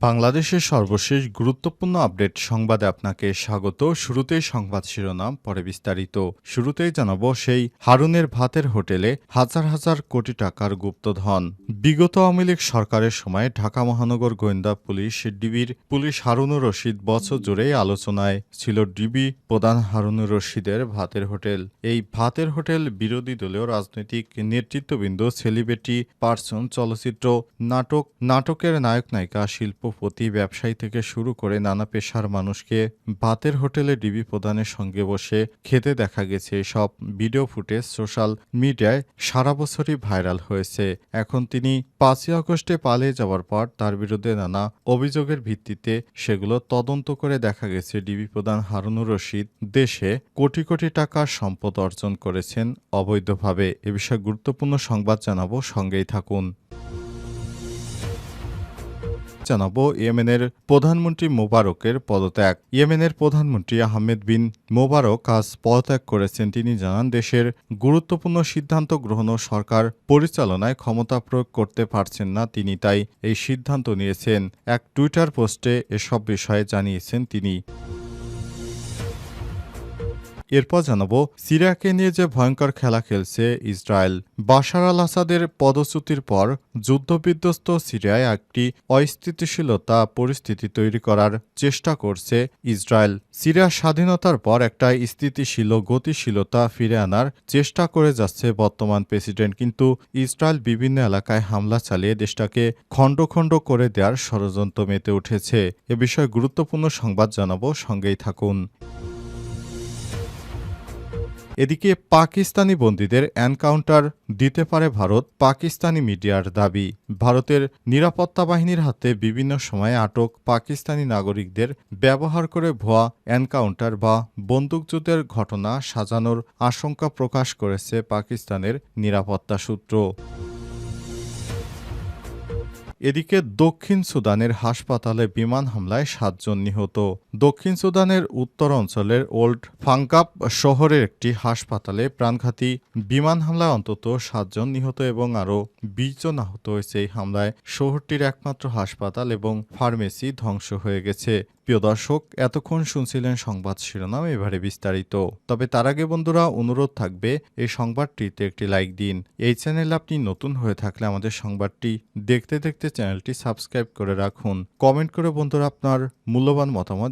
বাংলাদেশের সর্বশেষ গুরুত্বপূর্ণ আপডেট সংবাদে আপনাকে স্বাগত। শুরুতেই সংবাদ শিরোনাম, পরে বিস্তারিত। শুরুতেই জানাব সেই হারুনের ভাতের হোটেলে হাজার হাজার কোটি টাকার গুপ্তধন। বিগত আওয়ামী লীগ সরকারের সময় ঢাকা মহানগর গোয়েন্দা পুলিশ, ডিবির পুলিশ হারুনুর রশিদ বছর জুড়েই আলোচনায় ছিল ডিবি প্রধান হারুনুর রশিদের ভাতের হোটেল। এই ভাতের হোটেল বিরোধী দলীয় রাজনৈতিক নেতৃত্ববৃন্দ, সেলিব্রিটি পার্সন, চলচ্চিত্র, নাটক, নাটকের নায়ক নায়িকা শিল্পপতি ব্যবসায়ী থেকে শুরু করে নানা পেশার মানুষকে ভাতের হোটেলে ডিবি প্রধানের সঙ্গে বসে খেতে দেখা গেছে। সব ভিডিও ফুটেজ সোশ্যাল মিডিয়ায় সারা বছরই ভাইরাল হয়েছে। এখন তিনি পাঁচই আগস্টে পালিয়ে যাওয়ার পর তার বিরুদ্ধে নানা অভিযোগের ভিত্তিতে সেগুলো তদন্ত করে দেখা গেছে। ডিবি প্রধান হারুনুর রশিদ দেশে কোটি কোটি টাকার সম্পদ অর্জন করেছেন অবৈধভাবে। এ বিষয়ে গুরুত্বপূর্ণ সংবাদ জানাব। সঙ্গেই থাকুন। জানাব ইয়েমেনের প্রধানমন্ত্রী মোবারকের পদত্যাগ। ইয়েমেনের প্রধানমন্ত্রী আহমেদ বিন মোবারক আজ পদত্যাগ করেছেন। তিনি জানান, দেশের গুরুত্বপূর্ণ সিদ্ধান্ত গ্রহণ সরকার পরিচালনায় ক্ষমতা প্রয়োগ করতে পারছেন না। তিনি তাই এই সিদ্ধান্ত নিয়েছেন। এক টুইটার পোস্টে এসব বিষয়ে জানিয়েছেন তিনি। এরপর জানাব, সিরিয়াকে নিয়ে যে ভয়ঙ্কর খেলা খেলছে ইসরায়েল। বাশার আল আসাদের পদচ্যুতির পর যুদ্ধবিধ্বস্ত সিরিয়ায় একটি অস্থিতিশীলতা পরিস্থিতি তৈরি করার চেষ্টা করছে ইসরায়েল। সিরিয়ার স্বাধীনতার পর একটা স্থিতিশীল গতিশীলতা ফিরে আনার চেষ্টা করে যাচ্ছে বর্তমান প্রেসিডেন্ট। কিন্তু ইসরায়েল বিভিন্ন এলাকায় হামলা চালিয়ে দেশটাকে খণ্ড খণ্ড করে দেওয়ার ষড়যন্ত্র মেতে উঠেছে। এ বিষয়ে গুরুত্বপূর্ণ সংবাদ জানাব, সঙ্গেই থাকুন। এদিকে পাকিস্তানি বন্দীদের এনকাউন্টার দিতে পারে ভারত পাকিস্তানি মিডিয়ার দাবি। ভারতের নিরাপত্তা বাহিনীর হাতে বিভিন্ন সময়ে আটক পাকিস্তানি নাগরিকদের ব্যবহার করে ভুয়া এনকাউন্টার বা বন্দুকযুদ্ধের ঘটনা সাজানোর আশঙ্কা প্রকাশ করেছে পাকিস্তানের নিরাপত্তা সূত্র। এদিকে দক্ষিণ সুদানের হাসপাতালে বিমান হামলায় সাতজন নিহত। দক্ষিণ সুদানের উত্তর অঞ্চলের ওল্ড ফাংকাপ শহরের একটি হাসপাতালে প্রাণঘাতী বিমান হামলায় অন্তত সাতজন নিহত এবং আরও বিশ জন আহত হয়েছে। এই হামলায় শহরটির একমাত্র হাসপাতাল এবং ফার্মেসি ধ্বংস হয়ে গেছে। প্রিয় দর্শক, এতক্ষণ শুনছিলেন সংবাদ শিরোনাম, এবারে বিস্তারিত। তবে তার আগে বন্ধুরা, অনুরোধ থাকবে, এই সংবাদটিতে একটি লাইক দিন। এই চ্যানেলে আপনি নতুন হয়ে থাকলে আমাদের সংবাদটি দেখতে দেখতে চ্যানেলটি সাবস্ক্রাইব করে রাখুন। কমেন্ট করে বন্ধুরা, আপনার মূল্যবান মতামত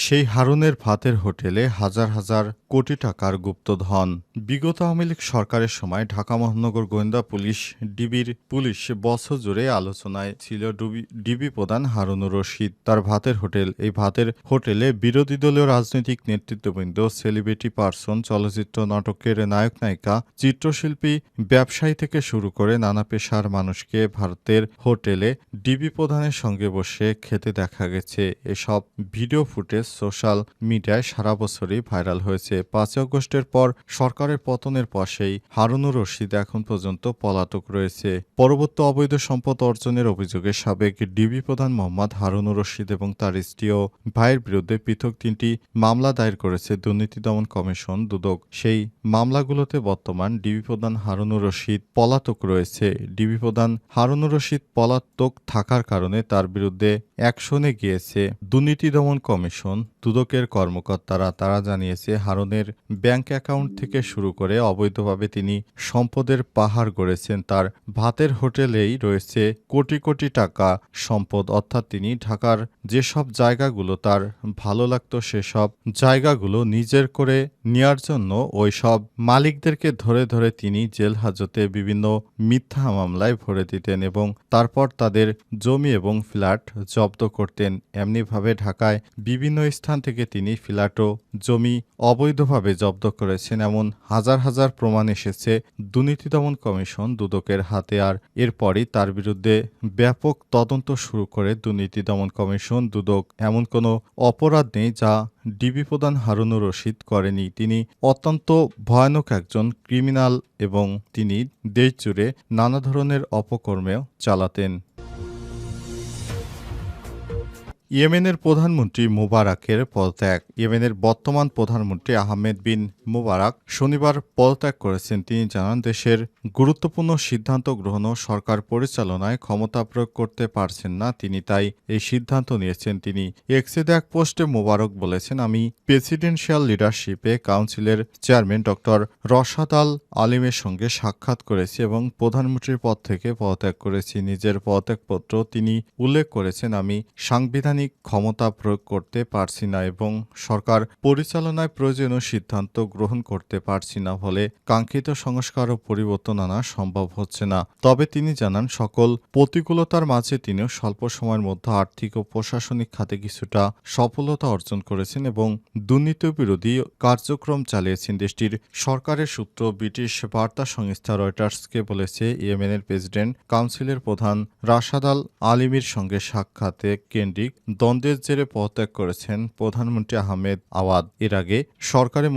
সেই হারুনের ভাতের হোটেলে হাজার হাজার কোটি টাকার গুপ্তধন। বিগত আওয়ামী লীগ সরকারের সময় ঢাকা মহানগর গোয়েন্দা পুলিশ, ডিবির পুলিশ বছর জুড়ে আলোচনায় ছিল ডুবি- ডিবি প্রধান হারুনুর রশিদ। তার ভাতের হোটেল, এই ভাতের হোটেলে বিরোধী দলীয় রাজনৈতিক নেতৃত্ববৃন্দ, সেলিব্রিটি পার্সন, চলচ্চিত্র নাটকের নায়ক নায়িকা, চিত্রশিল্পী, ব্যবসায়ী থেকে শুরু করে নানা পেশার মানুষকে ভারতের হোটেলে ডিবি প্রধানের সঙ্গে বসে খেতে দেখা গেছে। এসব ভিডিও ফুটেজ সোশ্যাল মিডিয়ায় সারা বছরই ভাইরাল হয়েছে। পাঁচ আগস্টের পর সরকারের পতনের পর সেই হারুনুর রশিদ এখন পর্যন্ত পলাতক রয়েছে। পরবর্তী অবৈধ সম্পদ অর্জনের অভিযোগে সাবেক ডিবি প্রধান মোহাম্মদ হারুনুর রশিদ এবং তার স্ত্রী ও ভাইয়ের বিরুদ্ধে পৃথক তিনটি মামলা দায়ের করেছে দুর্নীতি দমন কমিশন দুদক। সেই মামলাগুলোতে বর্তমান ডিবি প্রধান হারুনুর রশিদ পলাতক রয়েছে। ডিবি প্রধান হারুনুর রশিদ পলাতক থাকার কারণে তার বিরুদ্ধে অ্যাকশনে গিয়েছে দুর্নীতি দমন কমিশন। দুদকের কর্মকর্তারা, তারা জানিয়েছে, হারুনের ব্যাংক অ্যাকাউন্ট থেকে শুরু করে অবৈধভাবে তিনি সম্পদের পাহাড় গড়েছেন। তার ভাতের হোটেলেই রয়েছে কোটি কোটি টাকা সম্পদ, অর্থাৎ তিনি ঢাকার যেসব জায়গাগুলো তার ভালো লাগতো সেসব জায়গাগুলো নিজের করে নেয়ার জন্য ওই সব মালিকদেরকে ধরে ধরে তিনি জেল হাজতে বিভিন্ন মিথ্যা মামলায় ভরে দিতেন এবং তারপর তাদের জমি এবং ফ্ল্যাট জব্দ করতেন। এমনিভাবে ঢাকায় বিভিন্ন স্থানে থেকে তিনি ফিলাটো জমি অবৈধভাবে জব্দ করেছেন এমন হাজার হাজার প্রমাণ এসেছে দুর্নীতি দমন কমিশন দুদকের হাতে আর এরপরই তার বিরুদ্ধে ব্যাপক তদন্ত শুরু করে দুর্নীতি দমন কমিশন দুদক। এমন কোনো অপরাধ নেই যা ডিবি প্রধান হারুনুর রশিদ করেনি। তিনি অত্যন্ত ভয়ানক একজন ক্রিমিনাল এবং তিনি দেশ জুড়ে নানা ধরনের অপকর্মেও চালাতেন। ইয়েমেনের প্রধানমন্ত্রী মুবারাকের পদত্যাগ ইয়েমেনের বর্তমান প্রধানমন্ত্রী আহমেদ বিন মুবারাক শনিবার পদত্যাগ করেছেন তিনি জানান, দেশের গুরুত্বপূর্ণ সিদ্ধান্ত গ্রহণ ও সরকার পরিচালনায় ক্ষমতা প্রয়োগ করতে পারছেন না, তিনি তাই এই সিদ্ধান্ত নিয়েছেন। তিনি এক্সে এক পোস্টে মুবারক বলেছেন, আমি প্রেসিডেন্সিয়াল লিডারশিপে কাউন্সিলের চেয়ারম্যান ডক্টর রশাদ আল আলিমের সঙ্গে সাক্ষাৎ করেছি এবং প্রধানমন্ত্রীর পদ থেকে পদত্যাগ করেছি। নিজের পদত্যাগপত্র তিনি উল্লেখ করেছেন, আমি সাংবিধানিক ক্ষমতা প্রয়োগ করতে পারছি না এবং সরকার পরিচালনায় প্রয়োজনীয় সিদ্ধান্ত গ্রহণ করতে পারছি না ফলে কাঙ্ক্ষিত সংস্কার ও পরিবর্তন আনা সম্ভব হচ্ছে না। তবে তিনি জানান, সকল প্রতিকূলতার মাঝে তিনিও স্বল্প সময়ের মধ্যে আর্থিক ও প্রশাসনিক খাতে কিছুটা সফলতা অর্জন করেছেন এবং দুর্নীতি বিরোধী কার্যক্রম চালিয়েছেন। দেশটির সরকারের সূত্র ব্রিটিশ বার্তা সংস্থা রয়টার্সকে বলেছে, ইয়েমেনের প্রেসিডেন্ট কাউন্সিলের প্রধান রাশাদ আল আলিমির সঙ্গে সাক্ষাতে কেন্দ্রিক দ্বন্দ্বের জেরে পদত্যাগ করেছেন প্রধানমন্ত্রী আহমেদ আওয়াদ। এর আগে সরকারি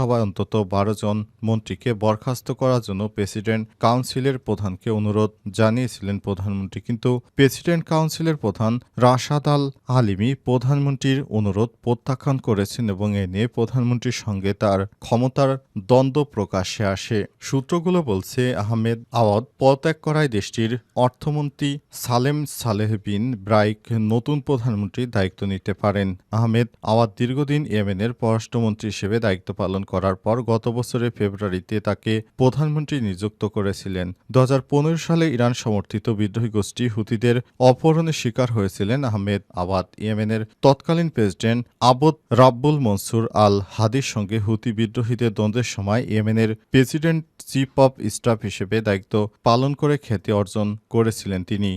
মন্ত্রিসভায় অন্তত বারো জন মন্ত্রীকে বরখাস্ত করার জন্য প্রেসিডেন্ট কাউন্সিলের প্রধানকে অনুরোধ জানিয়েছিলেন প্রধানমন্ত্রী। কিন্তু প্রেসিডেন্ট কাউন্সিলের প্রধান রাশাদ আল আলিমি প্রধানমন্ত্রীর অনুরোধ প্রত্যাখ্যান করেছেন এবং এ নিয়ে প্রধানমন্ত্রীর সঙ্গে তার ক্ষমতার দ্বন্দ্ব প্রকাশ্যে আসে। সূত্রগুলো বলছে, আহমেদ আওয়াদ পদত্যাগ করায় দেশটির অর্থমন্ত্রী সালেম সালেহ বিন ব্রাইক নতুন প্রধানমন্ত্রীর দায়িত্ব নিতে পারেন। আহমেদ আওয়াদ দীর্ঘদিন ইয়েমেনের পররাষ্ট্রমন্ত্রী হিসেবে দায়িত্ব পালন করার পর গত বছরের ফেব্রুয়ারিতে তাকে প্রধানমন্ত্রী নিযুক্ত করেছিলেন। দু হাজার পনেরো সালে ইরান সমর্থিত বিদ্রোহী গোষ্ঠী হুতিদের অপহরণের শিকার হয়েছিলেন আহমেদ আবাদ। ইয়েমেনের তৎকালীন প্রেসিডেন্ট আবদ রাব্বুল মনসুর আল হাদির সঙ্গে হুতি বিদ্রোহীদের দ্বন্দ্বের সময় ইয়েমেনের প্রেসিডেন্ট চিফ অব স্টাফ হিসেবে দায়িত্ব পালন করে খ্যাতি অর্জন করেছিলেন তিনি।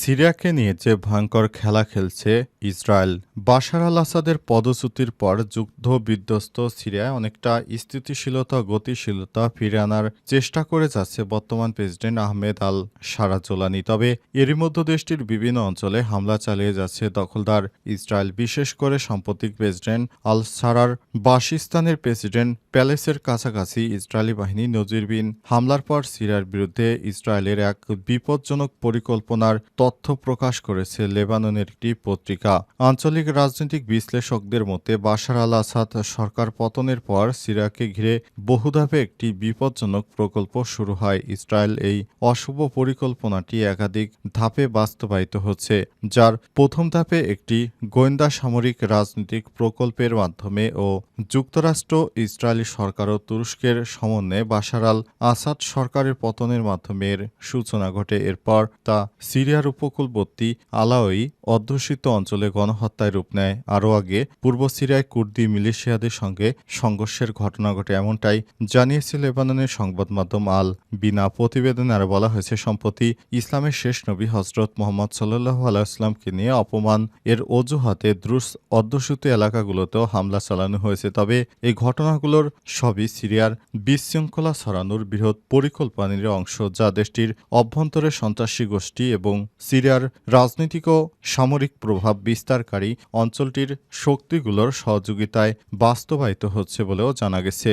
সিরিয়াকে নিয়ে যে ভয়ঙ্কর খেলা খেলছে ইসরায়েল। বাশার আল আসাদের পদচ্যুতির পর যুদ্ধ বিধ্বস্ত সিরিয়ায় অনেকটা স্থিতিশীলতা, গতিশীলতা ফিরে আনার চেষ্টা করে যাচ্ছে বর্তমান প্রেসিডেন্ট আহমেদ আল সারাজোলানি। তবে এরই মধ্যে দেশটির বিভিন্ন অঞ্চলে হামলা চালিয়ে যাচ্ছে দখলদার ইসরায়েল। বিশেষ করে সাম্প্রতিক প্রেসিডেন্ট আল সারার বাসিস্তানের প্রেসিডেন্ট প্যালেসের কাছাকাছি ইসরায়েলি বাহিনী নজিরবিন হামলার পর সিরিয়ার বিরুদ্ধে ইসরায়েলের এক বিপজ্জনক পরিকল্পনার তথ্য প্রকাশ করেছে লেবাননের একটি পত্রিকা। আঞ্চলিক রাজনৈতিক বিশ্লেষকদের মতে, বাশার আল আসাদ সরকার পতনের পর সিরিয়াকে ঘিরে বহুধাপে একটি বিপজ্জনক প্রকল্প শুরু হয়। ইসরায়েল এই অশুভ পরিকল্পনাটি একাধিক ধাপে বাস্তবায়িত হচ্ছে, যার প্রথম ধাপে একটি গোয়েন্দা সামরিক রাজনৈতিক প্রকল্পের মাধ্যমে ও যুক্তরাষ্ট্র, ইসরায়েলি সরকার ও তুরস্কের সমন্বয়ে বাশার আল আসাদ সরকারের পতনের মাধ্যমে এর সূচনা ঘটে। এরপর তা সিরিয়ার উপকূলবর্তী আলাওই অধ্যুষিত অঞ্চলে গণহত্যায় রূপ নেয়। আরও আগে, পূর্ব সিরিয়ায় কুর্দি মিলিশিয়াদের সঙ্গে সংঘর্ষের ঘটনা ঘটে এমনটাই জানিয়েছে লেবাননের সংবাদ মাধ্যম আল বিনা। প্রতিবেদনে আরও বলা হয়েছে, সম্প্রতি ইসলামের শেষ নবী হজরত মোহাম্মদ সাল্লাহ আলাইসলামকে নিয়ে অপমান। এর অজুহাতে দ্রুস অধ্যুষিত এলাকাগুলোতেও হামলা চালানো হয়েছে। তবে এই ঘটনাগুলোর সবই সিরিয়ার বিশৃঙ্খলা ছড়ানোর বৃহৎ পরিকল্পনার অংশ, যা দেশটির অভ্যন্তরে সন্ত্রাসী গোষ্ঠী এবং সিরিয়ার রাজনৈতিক ও সামরিক প্রভাব বিস্তারকারী অঞ্চলটির শক্তিগুলোর সহযোগিতায় বাস্তবায়িত হচ্ছে বলেও জানা গেছে।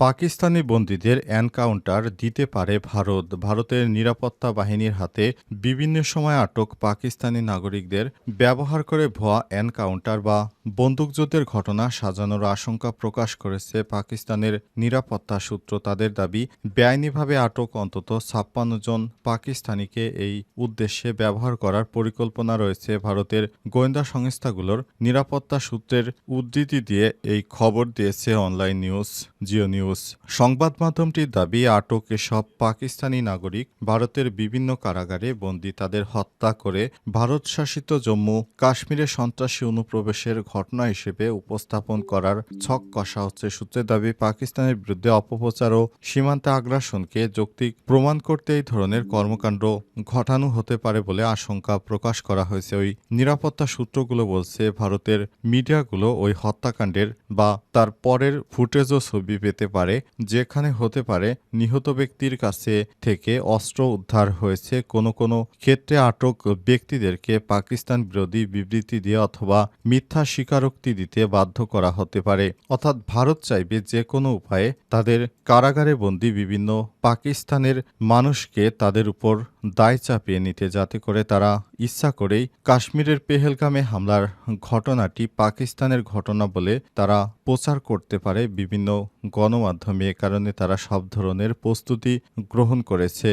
পাকিস্তানি বন্দীদের এনকাউন্টার দিতে পারে ভারত। ভারতের নিরাপত্তা বাহিনীর হাতে বিভিন্ন সময় আটক পাকিস্তানি নাগরিকদের ব্যবহার করে ভুয়া এনকাউন্টার বা বন্দুকযুদ্ধের ঘটনা সাজানোর আশঙ্কা প্রকাশ করেছে পাকিস্তানের নিরাপত্তা সূত্র। তাদের দাবি, বেআইনিভাবে আটক অন্তত ছাপ্পান্ন জন পাকিস্তানিকে এই উদ্দেশ্যে ব্যবহার করার পরিকল্পনা রয়েছে। ভারতের গোয়েন্দা সংস্থাগুলোর নিরাপত্তা সূত্রের উদ্ধৃতি দিয়ে এই খবর দিয়েছে online news Geo news. News. সংবাদ মাধ্যমটির দাবি, আটক এসব পাকিস্তানি নাগরিক ভারতের বিভিন্ন কারাগারে বন্দী তাদের হত্যা করে ভারত শাসিত জম্মু কাশ্মীরে সন্ত্রাসী অনুপ্রবেশের ঘটনা হিসেবে উপস্থাপন করার ছক কষা হচ্ছে সূত্রের দাবি, পাকিস্তানের বিরুদ্ধে অপপ্রচার ও সীমান্তে আগ্রাসনকে যৌক্তিক প্রমাণ করতে এই ধরনের কর্মকাণ্ড ঘটানো হতে পারে বলে আশঙ্কা প্রকাশ করা হয়েছে। ওই নিরাপত্তা সূত্রগুলো বলছে, ভারতের মিডিয়াগুলো ওই হত্যাকাণ্ডের বা তার পরের ফুটেজও ছবি পেতে পারে, যেখানে হতে পারে নিহত ব্যক্তির কাছে থেকে অস্ত্র উদ্ধার হয়েছে। কোনো কোনো ক্ষেত্রে আটক ব্যক্তিদেরকে পাকিস্তান বিরোধী বিবৃতি দিয়ে অথবা মিথ্যা স্বীকারোক্তি দিতে বাধ্য করা হতে পারে। অর্থাৎ ভারত চাইবে যে কোনো উপায়ে তাদের কারাগারে বন্দী বিভিন্ন পাকিস্তানের মানুষকে তাদের উপর দায় চাপিয়ে নিতে, যাতে করে তারা ইচ্ছা করেই কাশ্মীরের পেহেলগামে হামলার ঘটনাটি পাকিস্তানের ঘটনা বলে তারা প্রচার করতে পারে বিভিন্ন গণমাধ্যমে। এ কারণে তারা সব ধরনের প্রস্তুতি গ্রহণ করেছে।